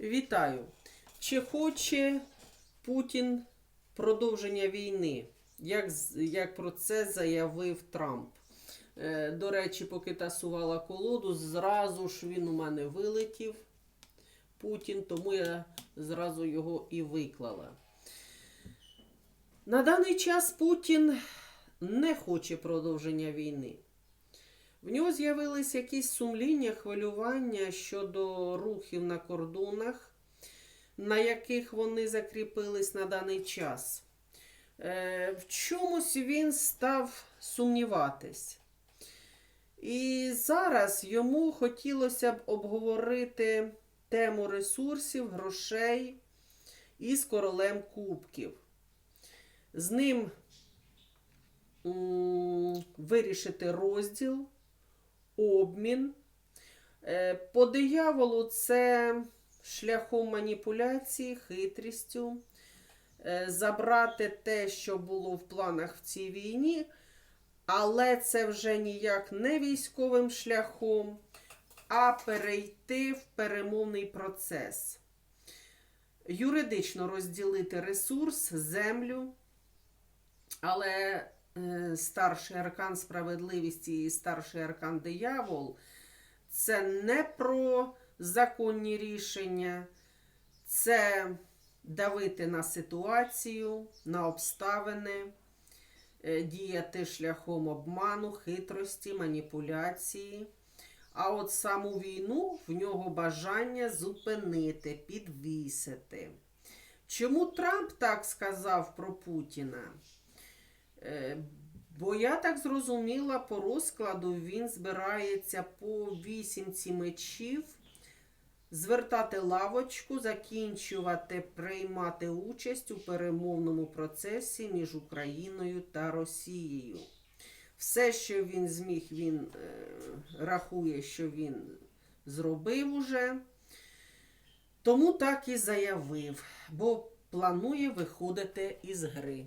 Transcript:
Вітаю! Чи хоче Путін продовження війни? Як, як про це заявив Трамп? Е, до речі, поки тасувала колоду, зразу ж він у мене вилетів. Путін, тому я зразу його і виклала. На даний час Путін не хоче продовження війни. В нього з'явились якісь сумління, хвилювання щодо рухів на кордонах, на яких вони закріпились на даний час. Е, в чомусь він став сумніватись. І зараз йому хотілося б обговорити тему ресурсів, грошей із королем кубків. З ним вирішити розділ обмін. Е, По дияволу це шляхом маніпуляції, хитрістю, е, забрати те, що було в планах в цій війні, але це вже ніяк не військовим шляхом, а перейти в перемовний процес. Юридично розділити ресурс, землю, але старший аркан справедливості і старший аркан диявол це не про законні рішення, це давити на ситуацію, на обставини, е, діяти шляхом обману, хитрості, маніпуляції. А от саму війну в нього бажання зупинити, підвісити. Чому Трамп так сказав про Путіна? Е, Бо я так зрозуміла, по розкладу він збирається по вісімці мечів звертати лавочку, закінчувати, приймати участь у перемовному процесі між Україною та Росією. Все, що він зміг, він е, рахує, що він зробив уже. Тому так і заявив, бо планує виходити із гри.